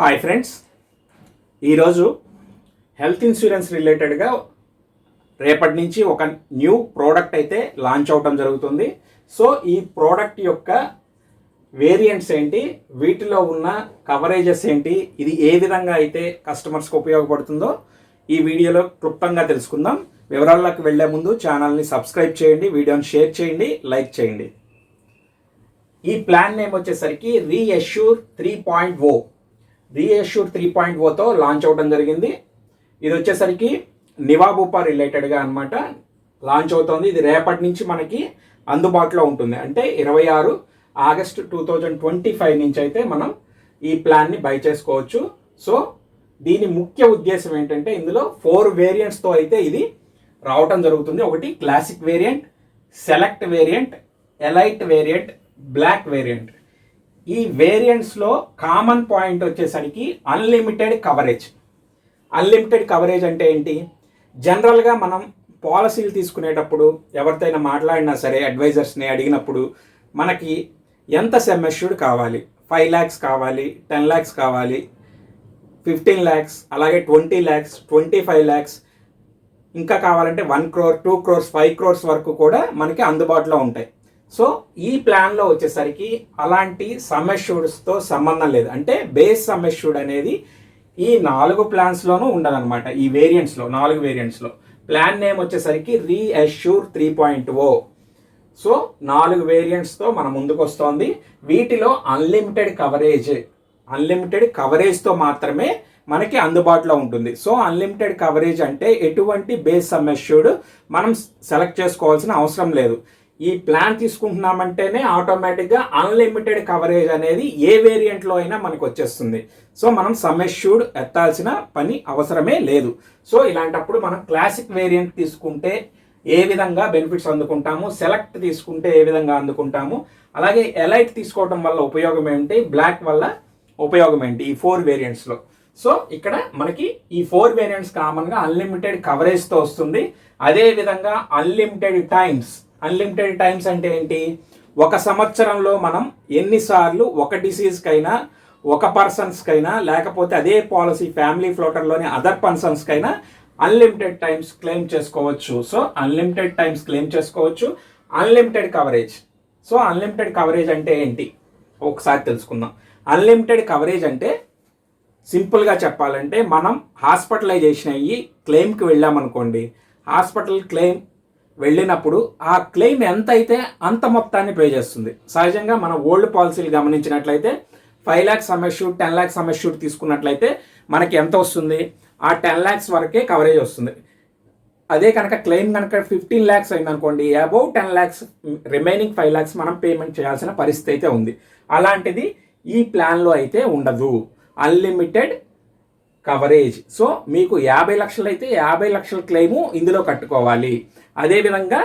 Hi friends ఈరోజు health insurance రిలేటెడ్గా రేపటి నుంచి ఒక న్యూ ప్రోడక్ట్ అయితే లాంచ్ అవటం జరుగుతుంది. సో ఈ ప్రోడక్ట్ యొక్క వేరియంట్స్ ఏంటి? వీటిలో ఉన్న కవరేజెస్ ఏంటి? ఇది ఏ విధంగా అయితే కస్టమర్స్కి ఉపయోగపడుతుందో ఈ వీడియోలో క్లుప్తంగా తెలుసుకుందాం. వివరాల్లోకి వెళ్ళే ముందు ఛానల్ని సబ్స్క్రైబ్ చేయండి వీడియోని షేర్ చేయండి లైక్ చేయండి. ఈ ప్లాన్ నేమ్ వచ్చేసరికి reassure three point o reassure three point ఓతో launch అవ్వడం జరిగింది. ఇది వచ్చేసరికి నివాబూపా రిలేటెడ్గా అనమాట లాంచ్ అవుతుంది. ఇది రేపటి నుంచి మనకి అందుబాటులో ఉంటుంది. అంటే ఇరవై ఆరు August two thousand twenty five నుంచి అయితే మనం ఈ ప్లాన్ని బై చేసుకోవచ్చు. సో దీని ముఖ్య ఉద్దేశం ఏంటంటే ఇందులో ఫోర్ వేరియంట్స్తో అయితే ఇది రావటం జరుగుతుంది. ఒకటి classic variant select variant elite variant black variant ఈ వేరియంట్స్లో కామన్ పాయింట్ వచ్చేసరికి అన్లిమిటెడ్ కవరేజ్ అన్లిమిటెడ్ కవరేజ్ అంటే ఏంటి? జనరల్గా మనం పాలసీలు తీసుకునేటప్పుడు ఎవరితోనైనా మాట్లాడినా సరే అడ్వైజర్స్ని అడిగినప్పుడు మనకి ఎంత సెమెష్యూర్డ్ కావాలి? ఫైవ్ ల్యాక్స్ కావాలి టెన్ ల్యాక్స్ కావాలి ఫిఫ్టీన్ ల్యాక్స్ అలాగే twenty lakhs twenty five lakhs ఇంకా కావాలంటే one crore two crores five crores వరకు కూడా మనకి అందుబాటులో ఉంటాయి. సో ఈ ప్లాన్లో వచ్చేసరికి అలాంటి సమ్మెష్యూడ్స్తో సంబంధం లేదు. అంటే బేస్ సమ్మెష్యూడ్ అనేది ఈ నాలుగు ప్లాన్స్లోనూ ఉండదన్నమాట. ఈ వేరియంట్స్లో నాలుగు వేరియంట్స్లో. ప్లాన్ నేమ్ వచ్చేసరికి reassure three point o. So నాలుగు వేరియంట్స్తో మన ముందుకు వస్తోంది వీటిలో అన్లిమిటెడ్ కవరేజ్ అన్లిమిటెడ్ కవరేజ్తో మాత్రమే మనకి అందుబాటులో ఉంటుంది. సో అన్లిమిటెడ్ కవరేజ్ అంటే ఎటువంటి బేస్ సమ్మెష్యూడ్ మనం సెలెక్ట్ చేసుకోవాల్సిన అవసరం లేదు. ఈ ప్లాన్ తీసుకుంటున్నామంటేనే ఆటోమేటిక్గా అన్లిమిటెడ్ కవరేజ్ అనేది ఏ వేరియంట్లో అయినా మనకు వచ్చేస్తుంది. సో మనం సమ్మెష్యూడ్ ఎత్తాల్సిన పని అవసరమే లేదు. సో ఇలాంటప్పుడు మనం క్లాసిక్ వేరియంట్ తీసుకుంటే ఏ విధంగా బెనిఫిట్స్ అందుకుంటాము సెలెక్ట్ తీసుకుంటే ఏ విధంగా అందుకుంటాము అలాగే ఎలైట్ తీసుకోవడం వల్ల ఉపయోగం ఏంటి బ్లాక్ వల్ల ఉపయోగం ఏంటి ఈ ఫోర్ వేరియంట్స్లో. సో ఇక్కడ మనకి ఈ ఫోర్ వేరియంట్స్ కామన్గా అన్లిమిటెడ్ కవరేజ్తో వస్తుంది. అదే విధంగా అన్లిమిటెడ్ టైమ్స్ అన్లిమిటెడ్ టైమ్స్ అంటే ఏంటి? ఒక సంవత్సరంలో మనం ఎన్నిసార్లు ఒక డిసీజ్కైనా ఒక పర్సన్స్కైనా లేకపోతే అదే పాలసీ ఫ్యామిలీ ఫ్లోటర్లోని అదర్ పర్సన్స్కైనా అన్లిమిటెడ్ టైమ్స్ క్లెయిమ్ చేసుకోవచ్చు. సో అన్లిమిటెడ్ టైమ్స్ క్లెయిమ్ చేసుకోవచ్చు. Unlimited coverage so unlimited coverage అంటే ఏంటి? ఒకసారి తెలుసుకుందాం. అన్లిమిటెడ్ కవరేజ్ అంటే సింపుల్గా చెప్పాలంటే మనం హాస్పిటలైజేషన్ అయ్యి క్లెయిమ్కి వెళ్ళామనుకోండి హాస్పిటల్ క్లెయిమ్ వెళ్ళినప్పుడు ఆ క్లెయిమ్ ఎంత అయితే అంత మొత్తాన్ని పే చేస్తుంది. సహజంగా మన ఓల్డ్ పాలసీలు గమనించినట్లయితే five lakhs sum assured ten lakhs sum assured తీసుకున్నట్లయితే మనకి ఎంత వస్తుంది? ఆ టెన్ ల్యాక్స్ వరకే కవరేజ్ వస్తుంది. అదే కనుక క్లెయిమ్ కనుక ఫిఫ్టీన్ ల్యాక్స్ అయిందనుకోండి above ten lakhs remaining five lakhs మనం పేమెంట్ చేయాల్సిన పరిస్థితి అయితే ఉంది. అలాంటిది ఈ ప్లాన్లో అయితే ఉండదు. అన్లిమిటెడ్ కవరేజ్ సో మీకు యాభై లక్షలు అయితే యాభై లక్షల క్లెయిము ఇందులో కట్టుకోవాలి. అదేవిధంగా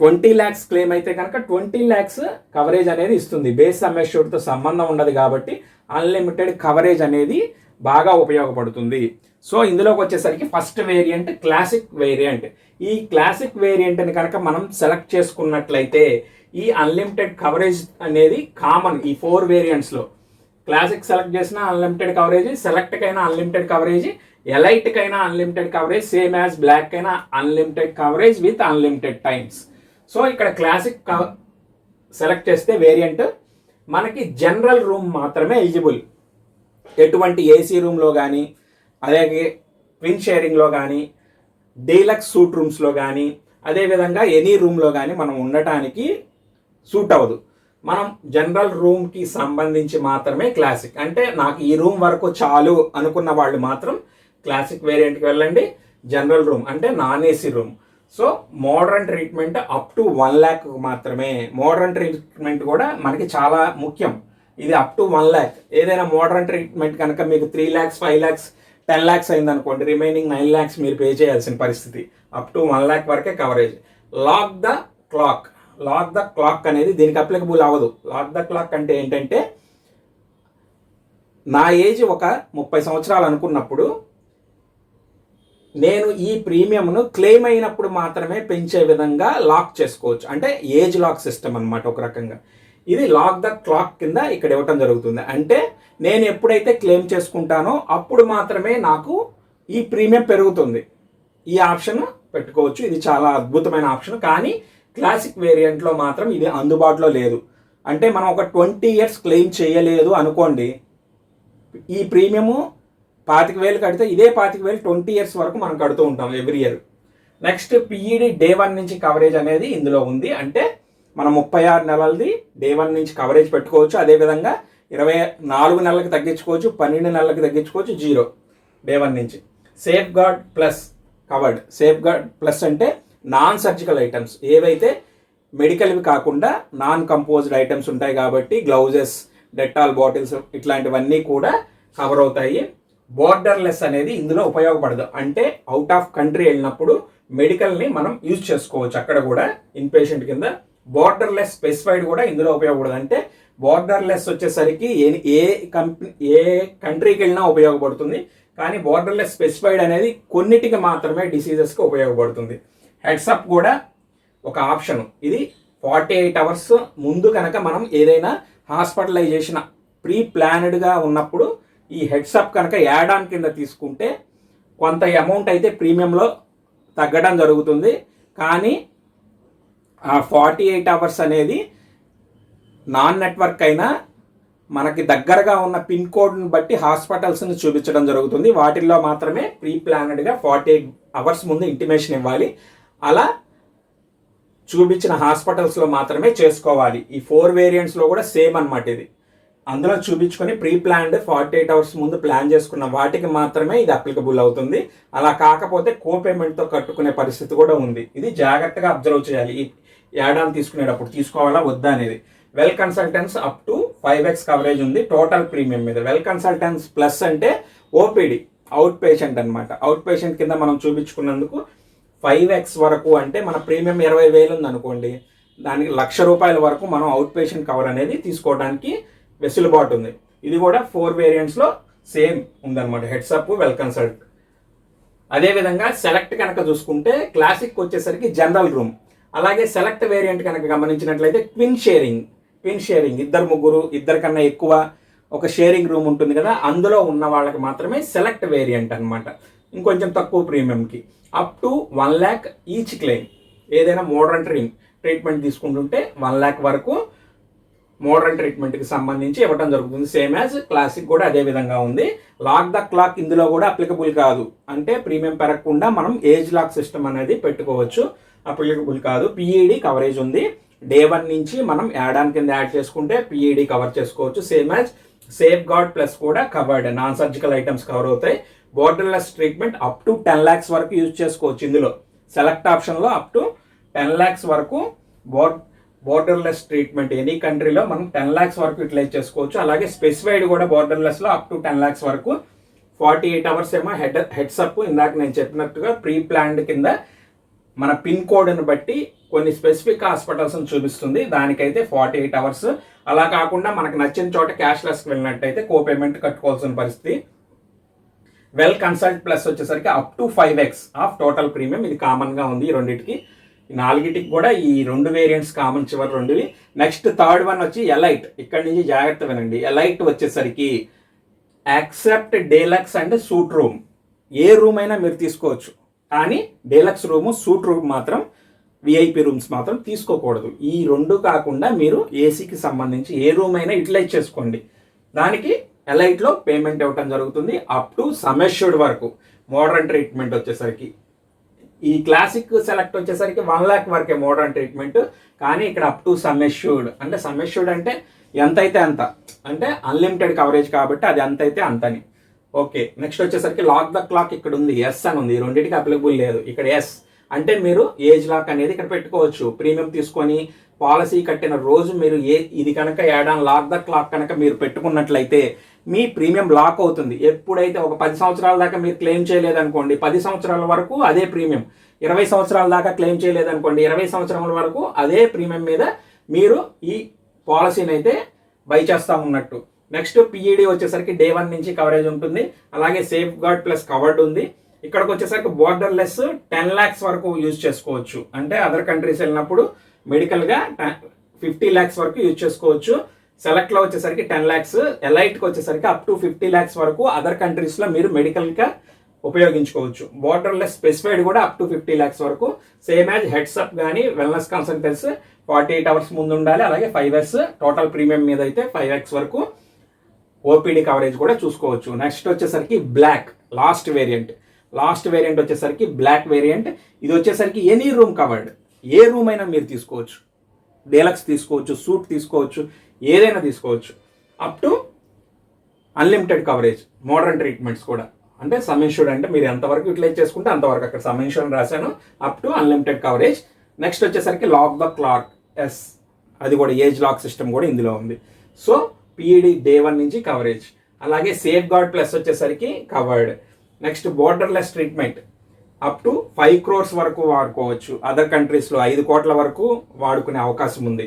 ట్వంటీ ల్యాక్స్ క్లెయిమ్ అయితే కనుక ట్వంటీ ల్యాక్స్ కవరేజ్ అనేది ఇస్తుంది. బేస్ సమ్మెష్యూడ్తో సంబంధం ఉండదు కాబట్టి అన్లిమిటెడ్ కవరేజ్ అనేది బాగా ఉపయోగపడుతుంది. సో ఇందులోకి వచ్చేసరికి ఫస్ట్ వేరియంట్ క్లాసిక్ వేరియంట్ ఈ క్లాసిక్ వేరియంట్ని కనుక మనం సెలెక్ట్ చేసుకున్నట్లయితే ఈ అన్లిమిటెడ్ కవరేజ్ అనేది కామన్ ఈ ఫోర్ వేరియంట్స్లో క్లాసిక్ సెలెక్ట్ చేసిన అన్లిమిటెడ్ కవరేజ్ సెలెక్ట్కైనా unlimited coverage ఎలైట్కైనా unlimited coverage same as black అయినా unlimited coverage with unlimited times so ఇక్కడ క్లాసిక్ సెలెక్ట్ చేస్తే వేరియంట్ మనకి జనరల్ రూమ్ మాత్రమే ఎలిజిబుల్ ఎటువంటి ఏసీ రూమ్లో కానీ అలాగే ట్విన్ షేరింగ్లో కానీ డీలక్స్ సూట్ రూమ్స్లో కానీ అదేవిధంగా ఎనీ రూమ్లో కానీ మనం ఉండటానికి సూట్ అవ్వదు. మనం జనరల్ రూమ్కి సంబంధించి మాత్రమే క్లాసిక్ అంటే నాకు ఈ రూమ్ వరకు చాలు అనుకున్న వాళ్ళు మాత్రం క్లాసిక్ వేరియంట్కి వెళ్ళండి జనరల్ రూమ్ అంటే non AC room so modern treatment up to one lakh మాత్రమే. మోడర్న్ ట్రీట్మెంట్ కూడా మనకి చాలా ముఖ్యం. ఇది అప్ టు వన్ ల్యాక్ ఏదైనా మోడర్న్ ట్రీట్మెంట్ కనుక మీకు three lakhs five lakhs ten lakhs అయిందనుకోండి రిమైనింగ్ నైన్ ల్యాక్స్ మీరు పే చేయాల్సిన పరిస్థితి. అప్ టు వన్ ల్యాక్ వరకే coverage lock the clock lock the clock అనేది దీనికి అప్లికబుల్ అవ్వదు. లాక్ ద క్లాక్ అంటే ఏంటంటే నా ఏజ్ ఒక ముప్పై సంవత్సరాలు అనుకున్నప్పుడు నేను ఈ ప్రీమియంను క్లెయిమ్ అయినప్పుడు మాత్రమే పెంచే విధంగా లాక్ చేసుకోవచ్చు. అంటే ఏజ్ లాక్ సిస్టమ్ అనమాట ఒక రకంగా. ఇది లాక్ ద క్లాక్ కింద ఇక్కడ ఇవ్వటం జరుగుతుంది. అంటే నేను ఎప్పుడైతే క్లెయిమ్ చేసుకుంటానో అప్పుడు మాత్రమే నాకు ఈ ప్రీమియం పెరుగుతుంది. ఈ ఆప్షన్ పెట్టుకోవచ్చు. ఇది చాలా అద్భుతమైన ఆప్షన్. కానీ క్లాసిక్ వేరియంట్లో మాత్రం ఇది అందుబాటులో లేదు. అంటే మనం ఒక ట్వంటీ ఇయర్స్ క్లెయిమ్ చేయలేదు అనుకోండి ఈ ప్రీమియము పాతిక వేలు కడితే ఇదే పాతిక వేలు ట్వంటీ ఇయర్స్ వరకు మనం కడుతూ ఉంటాం every year. Next PED day one నుంచి కవరేజ్ అనేది ఇందులో ఉంది. అంటే మనం ముప్పై ఆరు నెలలది డే వన్ నుంచి కవరేజ్ పెట్టుకోవచ్చు. అదేవిధంగా ఇరవై నాలుగు నెలలకు తగ్గించుకోవచ్చు పన్నెండు నెలలకు తగ్గించుకోవచ్చు జీరో డే వన్ నుంచి. Safeguard plus covered. Safeguard plus అంటే నాన్ సర్జికల్ ఐటమ్స్ ఏవైతే మెడికల్వి కాకుండా నాన్ కంపోజ్డ్ ఐటమ్స్ ఉంటాయి కాబట్టి గ్లౌజెస్ డెటాల్ బాటిల్స్ ఇట్లాంటివన్నీ కూడా కవర్ అవుతాయి. బార్డర్లెస్ అనేది ఇందులో ఉపయోగపడదు. అంటే అవుట్ ఆఫ్ కంట్రీ వెళ్ళినప్పుడు మెడికల్ని మనం యూజ్ చేసుకోవచ్చు. అక్కడ కూడా ఇన్పేషెంట్ కింద బార్డర్లెస్ స్పెసిఫైడ్ కూడా ఇందులో ఉపయోగపడదు. అంటే బార్డర్లెస్ వచ్చేసరికి ఏ ఏ కంపెనీ ఏ కంట్రీకి వెళ్ళినా ఉపయోగపడుతుంది. కానీ బార్డర్లెస్ స్పెసిఫైడ్ అనేది కొన్నిటికి మాత్రమే డిసీజెస్కి ఉపయోగపడుతుంది. హెడ్సప్ కూడా ఒక ఆప్షన్ ఇది ఫార్టీ ఎయిట్ అవర్స్ ముందు కనుక మనం ఏదైనా హాస్పిటలైజేషన్ ప్రీ ప్లానెడ్గా ఉన్నప్పుడు ఈ హెడ్సప్ కనుక యాడ్ ఆన్ కింద తీసుకుంటే కొంత అమౌంట్ అయితే ప్రీమియంలో తగ్గడం జరుగుతుంది. కానీ ఆ ఫార్టీ ఎయిట్ అవర్స్ అనేది నాన్ నెట్వర్క్ అయినా మనకి దగ్గరగా ఉన్న పిన్ కోడ్ని బట్టి హాస్పిటల్స్ని చూపించడం జరుగుతుంది. వాటిల్లో మాత్రమే ప్రీ ప్లానెడ్గా ఫార్టీ ఎయిట్ అవర్స్ ముందు ఇంటిమేషన్ ఇవ్వాలి. అలా చూపించిన హాస్పిటల్స్లో మాత్రమే చేసుకోవాలి. ఈ ఫోర్ వేరియంట్స్లో కూడా సేమ్ అనమాట ఇది. అందులో చూపించుకొని pre planned forty eight hours ముందు ప్లాన్ చేసుకున్న వాటికి మాత్రమే ఇది అప్లికబుల్ అవుతుంది. అలా కాకపోతే కో పేమెంట్తో కట్టుకునే పరిస్థితి కూడా ఉంది. ఇది జాగ్రత్తగా అబ్జర్వ్ చేయాలి. ఈ యాడాన్ తీసుకునేటప్పుడు తీసుకోవాలా వద్దా అనేది. Well consultants up to five X coverage ఉంది. టోటల్ ప్రీమియం మీద. వెల్ కన్సల్టెన్స్ ప్లస్ అంటే ఓపీడీ అవుట్ పేషెంట్ అనమాట అవుట్ పేషెంట్ కింద మనం చూపించుకున్నందుకు ఫైవ్ ఎక్స్ వరకు అంటే మన ప్రీమియం ఇరవై వేలు ఉంది అనుకోండి దానికి లక్ష రూపాయల వరకు మనం అవుట్ పేషెంట్ కవర్ అనేది తీసుకోవడానికి వెసులుబాటు ఉంది. ఇది కూడా ఫోర్ వేరియంట్స్లో సేమ్ ఉందన్నమాట. హెడ్సప్ వెల్ కన్సల్ట్ అదేవిధంగా సెలెక్ట్ కనుక చూసుకుంటే క్లాసిక్ వచ్చేసరికి జనరల్ రూమ్. అలాగే సెలెక్ట్ వేరియంట్ కనుక గమనించినట్లయితే ట్విన్ షేరింగ్ ట్విన్ షేరింగ్ ఇద్దరు ముగ్గురు ఇద్దరు కన్నా ఎక్కువ ఒక షేరింగ్ రూమ్ ఉంటుంది కదా అందులో ఉన్న వాళ్ళకి మాత్రమే సెలెక్ట్ వేరియంట్ అనమాట ఇంకొంచెం తక్కువ ప్రీమియంకి up to one lakh each claim ఏదైనా మోడర్న్ ట్రీమ్ ట్రీట్మెంట్ తీసుకుంటుంటే వన్ ల్యాక్ వరకు మోడర్న్ ట్రీట్మెంట్కి సంబంధించి ఇవ్వడం జరుగుతుంది. సేమ్ యాజ్ క్లాసిక్ కూడా అదే విధంగా ఉంది. లాక్ ద క్లాక్ ఇందులో కూడా అప్లికబుల్ కాదు. అంటే ప్రీమియం పెరగకుండా మనం ఏజ్ లాక్ సిస్టమ్ అనేది పెట్టుకోవచ్చు. అప్లికబుల్ కాదు. పిఈడి కవరేజ్ ఉంది. డే వన్ నుంచి మనం యాడ్ ఆన్ కింద యాడ్ చేసుకుంటే పిఈడి కవర్ చేసుకోవచ్చు. Same as safeguard plus కూడా covered non surgical items cover అవుతాయి. Borderless treatment up to ten lakhs వరకు యూజ్ చేసుకోవచ్చు ఇందులో. సెలెక్ట్ ఆప్షన్లో అప్ టు టెన్ ల్యాక్స్ వరకు బోర్డ్ బోర్డర్లెస్ ట్రీట్మెంట్ ఎనీ కంట్రీలో మనం టెన్ ల్యాక్స్ వరకు యూటిలైజ్ చేసుకోవచ్చు. అలాగే స్పెసిఫైడ్ కూడా బోర్డర్లెస్లో అప్ టు టెన్ ల్యాక్స్ వరకు ఫార్టీ ఎయిట్ అవర్స్ ఏమో హెడ్ హెడ్సప్ ఇందాక నేను చెప్పినట్టుగా ప్రీ ప్లాన్డ్ కింద మన పిన్ కోడ్ని బట్టి కొన్ని స్పెసిఫిక్ హాస్పిటల్స్ని చూపిస్తుంది. దానికైతే ఫార్టీ ఎయిట్ అవర్స్ అలా కాకుండా మనకు నచ్చిన చోట క్యాష్లెస్కి వెళ్ళినట్టయితే కో పేమెంట్ కట్టుకోవాల్సిన పరిస్థితి. వెల్ కన్సల్ట్ ప్లస్ వచ్చేసరికి up to five X of total premium ఇది కామన్గా ఉంది ఈ రెండింటికి. నాలుగిటికి కూడా ఈ రెండు వేరియంట్స్ కామన్ చివరి రెండువి. నెక్స్ట్ థర్డ్ వన్ వచ్చి ఎలైట్ ఇక్కడ నుంచి జాగ్రత్త వినండి. ఎలైట్ వచ్చేసరికి accept deluxe and suite room A room అయినా మీరు తీసుకోవచ్చు. కానీ డేలక్స్ రూము సూట్ రూమ్ మాత్రం విఐపి రూమ్స్ మాత్రం తీసుకోకూడదు. ఈ రెండు కాకుండా మీరు ఏసీకి సంబంధించి ఏ రూమ్ అయినా యూటిలైజ్ చేసుకోండి. దానికి ఎలైట్లో పేమెంట్ ఇవ్వటం జరుగుతుంది అప్ టు సమెష్యూడ్ వరకు. మోడర్న్ ట్రీట్మెంట్ వచ్చేసరికి. ఈ క్లాసిక్ సెలెక్ట్ వచ్చేసరికి వన్ ల్యాక్ వరకే మోడర్న్ ట్రీట్మెంట్ కానీ ఇక్కడ అప్ టు సమ్మెష్యూర్డ్ అంటే సమ్మెష్యూర్డ్ అంటే ఎంత అయితే అంత. అంటే అన్లిమిటెడ్ కవరేజ్ కాబట్టి అది ఎంత అయితే అంతని. ఓకే నెక్స్ట్ వచ్చేసరికి లాక్ ద క్లాక్ ఇక్కడ ఉంది ఎస్ అని ఉంది. ఈ రెండింటికి అప్లికబుల్ లేదు. ఇక్కడ ఎస్ అంటే మీరు ఏజ్ లాక్ అనేది ఇక్కడ పెట్టుకోవచ్చు. ప్రీమియం తీసుకొని పాలసీ కట్టిన రోజు మీరు ఏ ఇది కనుక యాడాన్ లాక్ ద క్లాక్ కనుక మీరు పెట్టుకున్నట్లయితే మీ ప్రీమియం లాక్ అవుతుంది. ఎప్పుడైతే ఒక పది సంవత్సరాల దాకా మీరు క్లెయిమ్ చేయలేదనుకోండి పది సంవత్సరాల వరకు అదే ప్రీమియం. ఇరవై సంవత్సరాల దాకా క్లెయిమ్ చేయలేదనుకోండి ఇరవై సంవత్సరాల వరకు అదే ప్రీమియం మీద మీరు ఈ పాలసీని అయితే బై చేస్తూ ఉన్నట్టు. నెక్స్ట్ పిఈడి వచ్చేసరికి డే వన్ నుంచి కవరేజ్ ఉంటుంది. అలాగే సేఫ్ గార్డ్ ప్లస్ కవర్డ్ ఉంది. ఇక్కడికి వచ్చేసరికి బోర్డర్లెస్ టెన్ ల్యాక్స్ వరకు యూజ్ చేసుకోవచ్చు. అంటే అదర్ కంట్రీస్ వెళ్ళినప్పుడు మెడికల్గా ఫిఫ్టీ ల్యాక్స్ వరకు యూజ్ చేసుకోవచ్చు. సెలెక్ట్లో వచ్చేసరికి టెన్ ల్యాక్స్ ఎలైట్కి వచ్చేసరికి అప్ టు ఫిఫ్టీ ల్యాక్స్ వరకు అదర్ కంట్రీస్లో మీరు మెడికల్గా ఉపయోగించుకోవచ్చు. బోర్డర్లెస్ స్పెసిఫైడ్ కూడా అప్ టు ఫిఫ్టీ ల్యాక్స్ వరకు. సేమ్ యాజ్ హెడ్సప్ కానీ wellness consultants forty eight hours ముందు ఉండాలి అలాగే ఫైవ్ ఇయర్స్ టోటల్ ప్రీమియం మీద అయితే ఫైవ్ ఎక్స్ వరకు ఓపీడీ కవరేజ్ కూడా చూసుకోవచ్చు. నెక్స్ట్ వచ్చేసరికి black last variant last variant వచ్చేసరికి బ్లాక్ వేరియంట్ ఇది వచ్చేసరికి ఎనీ రూమ్ కవర్డ్ ఏ రూమ్ అయినా మీరు తీసుకోవచ్చు. డీలక్స్ తీసుకోవచ్చు సూట్ తీసుకోవచ్చు. ఏదైనా తీసుకోవచ్చు. Up to unlimited coverage modern treatments కూడా. అంటే సమ్ అంటే మీరు ఎంతవరకు యూటిలైజ్ చేసుకుంటే అంతవరకు. అక్కడ సమ్ రాశాను. Up to unlimited coverage next వచ్చేసరికి లాక్ ద క్లాక్ ఎస్ అది కూడా ఏజ్ లాక్ సిస్టమ్ కూడా ఇందులో ఉంది. సో పిఈడి డే వన్ నుంచి కవరేజ్ అలాగే సేఫ్ గార్డ్ ప్లస్ వచ్చేసరికి covered next borderless treatment up to five crores వరకు వాడుకోవచ్చు. అదర్ కంట్రీస్లో ఐదు కోట్ల వరకు వాడుకునే అవకాశం ఉంది.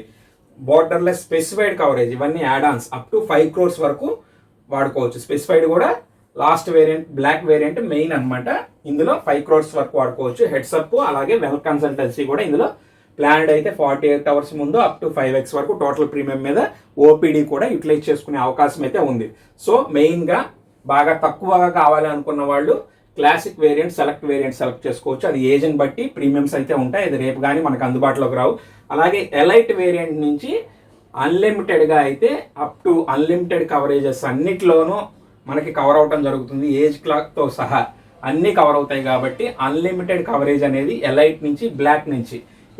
బోర్డర్లెస్ స్పెసిఫైడ్ కవరేజ్ ఇవన్నీ add ons up to five crores వరకు వాడుకోవచ్చు. స్పెసిఫైడ్ కూడా last variant black variant main అనమాట ఇందులో ఫైవ్ క్రోర్స్ వరకు వాడుకోవచ్చు. హెడ్సప్ అలాగే వెల్ కన్సల్టెన్సీ కూడా ఇందులో ప్లాన్డ్ అయితే ఫార్టీ ఎయిట్ అవర్స్ ముందు అప్ టు ఫైవ్ ఎక్స్ వరకు టోటల్ ప్రీమియం మీద ఓపీడీ కూడా యూటిలైజ్ చేసుకునే అవకాశం అయితే ఉంది. సో మెయిన్గా బాగా తక్కువగా కావాలి అనుకున్న వాళ్ళు classic variant select variant select చేసుకోవచ్చు. అది ఏజ్ని బట్టి ప్రీమియమ్స్ అయితే ఉంటాయి. అది రేపు కానీ మనకు అందుబాటులోకి రావు. అలాగే ఎలైట్ వేరియంట్ నుంచి అన్లిమిటెడ్గా అయితే అప్ టు అన్లిమిటెడ్ కవరేజెస్ అన్నిట్లోనూ మనకి కవర్ అవటం జరుగుతుంది. ఏజ్ క్లాక్తో సహా అన్నీ కవర్ అవుతాయి కాబట్టి అన్లిమిటెడ్ కవరేజ్ అనేది ఎలైట్ నుంచి బ్లాక్ నుంచి.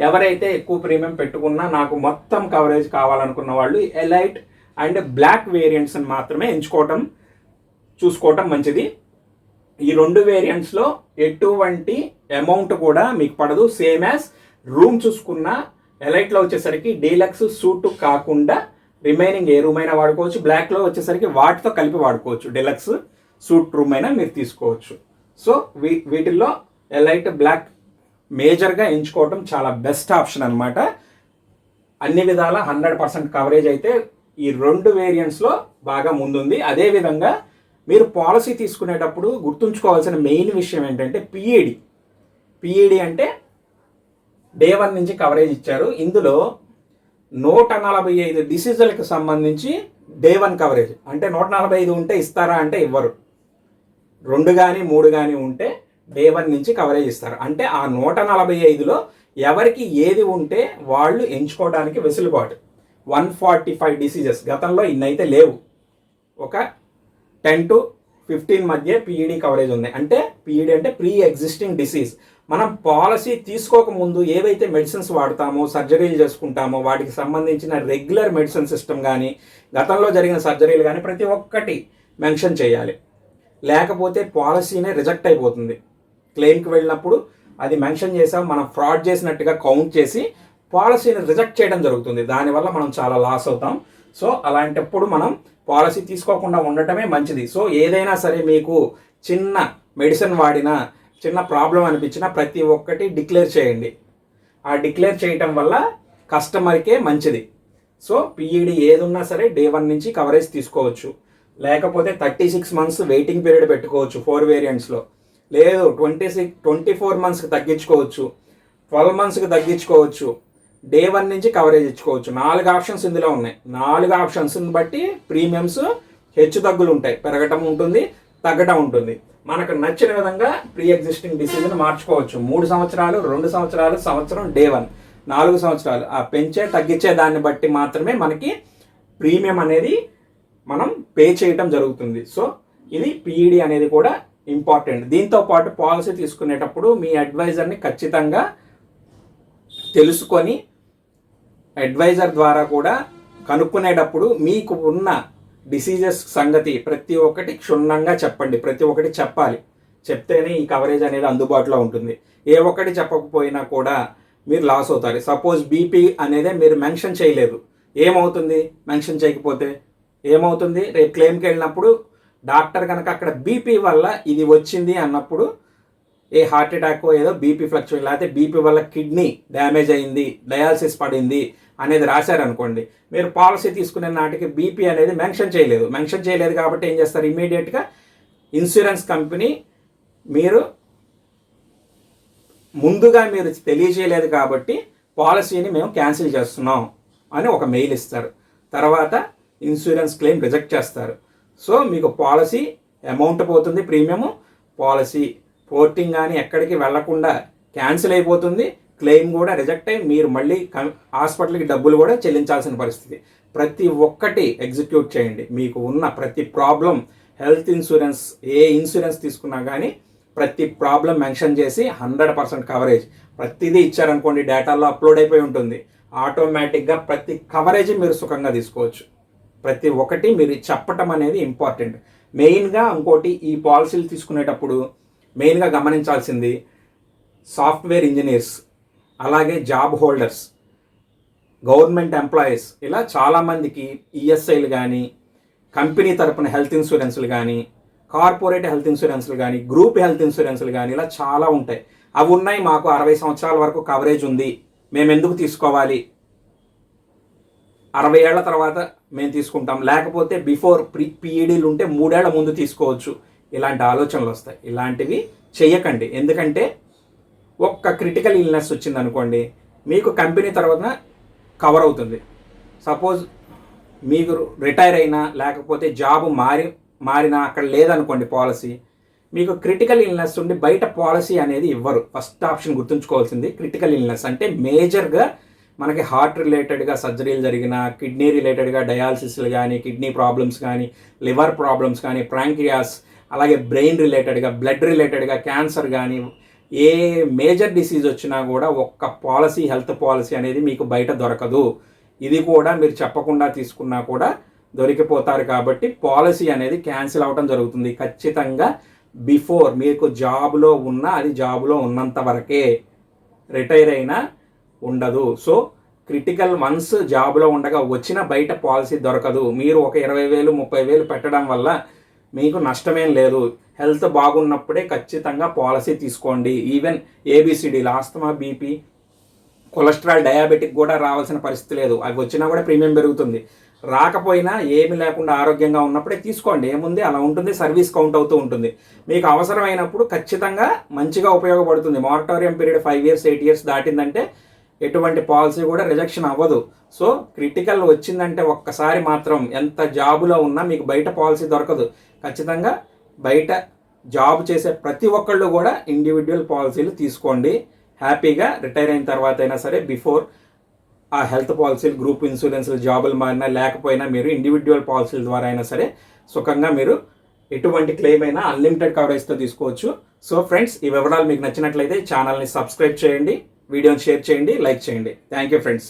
ఎవరైతే ఎక్కువ ప్రీమియం పెట్టుకున్నా నాకు మొత్తం కవరేజ్ కావాలనుకున్న వాళ్ళు ఎలైట్ అండ్ బ్లాక్ వేరియంట్స్ని మాత్రమే ఎంచుకోవటం చూసుకోవటం మంచిది. ఈ రెండు వేరియంట్స్లో ఎటువంటి అమౌంట్ కూడా మీకు పడదు. సేమ్ యాజ్ రూమ్ చూసుకున్న ఎలైట్లో వచ్చేసరికి డీలక్స్ సూట్ కాకుండా రిమైనింగ్ ఏ రూమ్ అయినా వాడుకోవచ్చు. బ్లాక్లో వచ్చేసరికి వాటితో కలిపి వాడుకోవచ్చు. డెలక్స్ సూట్ రూమ్ అయినా మీరు తీసుకోవచ్చు. సో వీ వీటిల్లో ఎలైట్ బ్లాక్ మేజర్గా ఎంచుకోవటం చాలా బెస్ట్ ఆప్షన్ అనమాట అన్ని విధాల హండ్రెడ్ పర్సెంట్ కవరేజ్ అయితే ఈ రెండు వేరియంట్స్లో బాగా ముందుంది. అదేవిధంగా మీరు పాలసీ తీసుకునేటప్పుడు గుర్తుంచుకోవాల్సిన మెయిన్ విషయం ఏంటంటే పిఏడి పిఏడి అంటే డే వన్ నుంచి కవరేజ్ ఇచ్చారు. ఇందులో నూట నలభై ఐదు డిసీజులకు సంబంధించి డే వన్ కవరేజ్ అంటే నూట నలభై ఐదు ఉంటే ఇస్తారా అంటే ఇవ్వరు. రెండు కానీ మూడు కానీ ఉంటే డే వన్ నుంచి కవరేజ్ ఇస్తారు. అంటే ఆ నూట నలభై ఐదులో ఎవరికి ఏది ఉంటే వాళ్ళు ఎంచుకోవడానికి వెసులుబాటు. వన్ ఫార్టీ ఫైవ్ డిసీజెస్ గతంలో ఇన్నైతే లేవు. ఒక టెన్ టు ఫిఫ్టీన్ మధ్య పీఈడి కవరేజ్ ఉంది. అంటే పీఈడి అంటే ప్రీ ఎగ్జిస్టింగ్ డిసీజ్ మనం పాలసీ తీసుకోకముందు ఏవైతే మెడిసిన్స్ వాడతామో సర్జరీలు చేసుకుంటామో వాటికి సంబంధించిన రెగ్యులర్ మెడిసిన్ సిస్టమ్ కానీ గతంలో జరిగిన సర్జరీలు కానీ ప్రతి ఒక్కటి మెన్షన్ చేయాలి. లేకపోతే పాలసీనే రిజెక్ట్ అయిపోతుంది. క్లెయిమ్కి వెళ్ళినప్పుడు అది మెన్షన్ చేసాం మనం ఫ్రాడ్ చేసినట్టుగా కౌంట్ చేసి పాలసీని రిజెక్ట్ చేయడం జరుగుతుంది. దానివల్ల మనం చాలా లాస్ అవుతాం. సో అలాంటప్పుడు మనం పాలసీ తీసుకోకుండా ఉండటమే మంచిది. సో ఏదైనా సరే మీకు చిన్న మెడిసిన్ వాడినా చిన్న ప్రాబ్లం అనిపించిన ప్రతి ఒక్కటి డిక్లేర్ చేయండి. ఆ డిక్లేర్ చేయటం వల్ల కస్టమర్కే మంచిది. సో పిఈడి ఏదున్నా సరే డే వన్ నుంచి కవరేజ్ తీసుకోవచ్చు. లేకపోతే thirty six months waiting period పెట్టుకోవచ్చు ఫోర్ వేరియంట్స్లో. లేదు ట్వంటీ సిక్స్ ట్వంటీ ఫోర్ మంత్స్కి తగ్గించుకోవచ్చు. ట్వెల్వ్ మంత్స్కి తగ్గించుకోవచ్చు. డే వన్ నుంచి కవరేజ్ ఇచ్చుకోవచ్చు. నాలుగు ఆప్షన్స్ ఇందులో ఉన్నాయి. నాలుగు ఆప్షన్స్ని బట్టి ప్రీమియమ్స్ హెచ్చు తగ్గులు ఉంటాయి పెరగటం ఉంటుంది తగ్గటం ఉంటుంది. మనకు నచ్చిన విధంగా ప్రీ ఎగ్జిస్టింగ్ డిసీజ్ని మార్చుకోవచ్చు. మూడు సంవత్సరాలు రెండు సంవత్సరాలు సంవత్సరం డే వన్ నాలుగు సంవత్సరాలు. ఆ పెంచే తగ్గించే దాన్ని బట్టి మాత్రమే మనకి ప్రీమియం అనేది మనం పే చేయటం జరుగుతుంది. సో ఇది పీఈడి అనేది కూడా ఇంపార్టెంట్ దీంతో పాటు పాలసీ తీసుకునేటప్పుడు మీ అడ్వైజర్ని ఖచ్చితంగా తెలుసుకొని అడ్వైజర్ ద్వారా కూడా కనుక్కునేటప్పుడు మీకు ఉన్న డిసీజెస్ సంగతి ప్రతి ఒక్కటి క్షుణ్ణంగా చెప్పండి ప్రతి ఒక్కటి చెప్పాలి. చెప్తేనే ఈ కవరేజ్ అనేది అందుబాటులో ఉంటుంది. ఏ ఒక్కటి చెప్పకపోయినా కూడా మీరు లాస్ అవుతారు. సపోజ్ బీపీ అనేది మీరు మెన్షన్ చేయలేదు. ఏమవుతుంది? మెన్షన్ చేయకపోతే ఏమవుతుంది? రేపు క్లెయిమ్కి వెళ్ళినప్పుడు డాక్టర్ కనుక అక్కడ బీపీ వల్ల ఇది వచ్చింది అన్నప్పుడు ఏ హార్ట్ అటాక్ ఏదో బీపీ ఫ్లక్చువేట్ లేకపోతే బీపీ వల్ల కిడ్నీ డ్యామేజ్ అయింది డయాలసిస్ పడింది అనేది రాశారనుకోండి మీరు పాలసీ తీసుకునే నాటికి బీపీ అనేది మెన్షన్ చేయలేదు. మెన్షన్ చేయలేదు కాబట్టి ఏం చేస్తారు? ఇమీడియట్గా ఇన్సూరెన్స్ కంపెనీ మీరు ముందుగా మీరు తెలియజేయలేదు కాబట్టి పాలసీని మేము క్యాన్సిల్ చేస్తున్నాం అని ఒక మెయిల్ ఇస్తారు. తర్వాత ఇన్సూరెన్స్ క్లెయిమ్ రిజెక్ట్ చేస్తారు. సో మీకు పాలసీ అమౌంట్ పోతుంది ప్రీమియము పాలసీ పోర్టింగ్ కానీ ఎక్కడికి వెళ్ళకుండా క్యాన్సిల్ అయిపోతుంది. క్లెయిమ్ కూడా రిజెక్ట్ అయ్యి మీరు మళ్ళీ కం- హాస్పిటల్కి డబ్బులు కూడా చెల్లించాల్సిన పరిస్థితి. ప్రతి ఒక్కటి ఎగ్జిక్యూట్ చేయండి. మీకు ఉన్న ప్రతి ప్రాబ్లం హెల్త్ ఇన్సూరెన్స్ ఏ ఇన్సూరెన్స్ తీసుకున్నా కానీ ప్రతి ప్రాబ్లం మెన్షన్ చేసి హండ్రెడ్ పర్సెంట్ కవరేజ్. ప్రతిదీ ఇచ్చారనుకోండి డేటాలో అప్లోడ్ అయిపోయి ఉంటుంది. ఆటోమేటిక్గా ప్రతి కవరేజ్ మీరు సుఖంగా తీసుకోవచ్చు. ప్రతి ఒక్కటి మీరు చెప్పటం అనేది ఇంపార్టెంట్. మెయిన్గా ఇంకోటి ఈ పాలసీలు తీసుకునేటప్పుడు మెయిన్గా గమనించాల్సింది సాఫ్ట్వేర్ ఇంజనీర్స్. అలాగే జాబ్ హోల్డర్స్ గవర్నమెంట్ ఎంప్లాయీస్ ఇలా చాలామందికి ఈఎస్ఐలు కానీ కంపెనీ తరపున హెల్త్ ఇన్సూరెన్స్లు కానీ కార్పొరేట్ హెల్త్ ఇన్సూరెన్స్లు కానీ గ్రూప్ హెల్త్ ఇన్సూరెన్స్లు కానీ ఇలా చాలా ఉంటాయి. అవి ఉన్నాయి మాకు అరవై సంవత్సరాల వరకు కవరేజ్ ఉంది. మేము ఎందుకు తీసుకోవాలి? అరవై ఏళ్ళ తర్వాత మేము తీసుకుంటాం. లేకపోతే బిఫోర్ ప్రీ పీఈడీలు ఉంటే మూడేళ్ళ ముందు తీసుకోవచ్చు. ఇలాంటి ఆలోచనలు వస్తాయి. ఇలాంటివి చెయ్యకండి. ఎందుకంటే ఒక్క క్రిటికల్ ఇల్నెస్ వచ్చింది అనుకోండి మీకు కంపెనీ తర్వాత కవర్ అవుతుంది. సపోజ్ మీకు రిటైర్ అయినా లేకపోతే జాబ్ మారి మారినా అక్కడ లేదనుకోండి పాలసీ మీకు క్రిటికల్ ఇల్నెస్ ఉండి బయట పాలసీ అనేది ఇవ్వరు. ఫస్ట్ ఆప్షన్ గుర్తుంచుకోవాల్సింది క్రిటికల్ ఇల్నెస్ అంటే మేజర్గా మనకి హార్ట్ రిలేటెడ్గా సర్జరీలు జరిగిన కిడ్నీ రిలేటెడ్గా డయాలసిస్లు కానీ కిడ్నీ ప్రాబ్లమ్స్ కానీ లివర్ ప్రాబ్లమ్స్ కానీ ప్రాంక్రియాస్ అలాగే బ్రెయిన్ రిలేటెడ్గా బ్లడ్ రిలేటెడ్గా క్యాన్సర్ కానీ ఏ మేజర్ డిసీజ్ వచ్చినా కూడా ఒక్క పాలసీ హెల్త్ పాలసీ అనేది మీకు బయట దొరకదు. ఇది కూడా మీరు చెప్పకుండా తీసుకున్నా కూడా దొరికిపోతారు కాబట్టి పాలసీ అనేది క్యాన్సిల్ అవ్వడం జరుగుతుంది. ఖచ్చితంగా బిఫోర్ మీకు జాబ్లో ఉన్నా అది జాబ్లో ఉన్నంత వరకే రిటైర్ అయినా ఉండదు. సో క్రిటికల్ వన్స్ జాబ్లో ఉండగా వచ్చిన బయట పాలసీ దొరకదు. మీరు ఒక ఇరవై వేలు ముప్పై వేలు పెట్టడం వల్ల మీకు నష్టమేం లేదు. హెల్త్ బాగున్నప్పుడే ఖచ్చితంగా పాలసీ తీసుకోండి. ఈవెన్ ఏబిసిడీలు ఆస్తమా బీపీ కొలెస్ట్రాల్ డయాబెటిక్ కూడా రావాల్సిన పరిస్థితి లేదు. అవి వచ్చినా కూడా ప్రీమియం పెరుగుతుంది. రాకపోయినా ఏమి లేకుండా ఆరోగ్యంగా ఉన్నప్పుడే తీసుకోండి. ఏముంది? అలా ఉంటుంది. సర్వీస్ కౌంట్ అవుతూ ఉంటుంది. మీకు అవసరమైనప్పుడు ఖచ్చితంగా మంచిగా ఉపయోగపడుతుంది. Moratorium period five years eight years దాటిందంటే ఎటువంటి పాలసీ కూడా రిజెక్షన్ అవ్వదు. సో క్రిటికల్ వచ్చిందంటే ఒక్కసారి మాత్రం ఎంత జాబులో ఉన్నా మీకు బయట పాలసీ దొరకదు. ఖచ్చితంగా బయట జాబ్ చేసే ప్రతి ఒక్కళ్ళు కూడా ఇండివిజువల్ పాలసీలు తీసుకోండి. హ్యాపీగా రిటైర్ అయిన తర్వాత అయినా సరే బిఫోర్ ఆ హెల్త్ పాలసీలు గ్రూప్ ఇన్సూరెన్స్లు జాబులు మారినా లేకపోయినా మీరు ఇండివిజువల్ పాలసీల ద్వారా అయినా సరే సుఖంగా మీరు ఎటువంటి క్లెయిమ్ అయినా అన్లిమిటెడ్ కవరేజ్తో తీసుకోవచ్చు. సో ఫ్రెండ్స్ ఈ వివరాలు మీకు నచ్చినట్లయితే ఛానల్ని సబ్స్క్రైబ్ చేయండి. వీడియోని షేర్ చేయండి లైక్ చేయండి. Thank you friends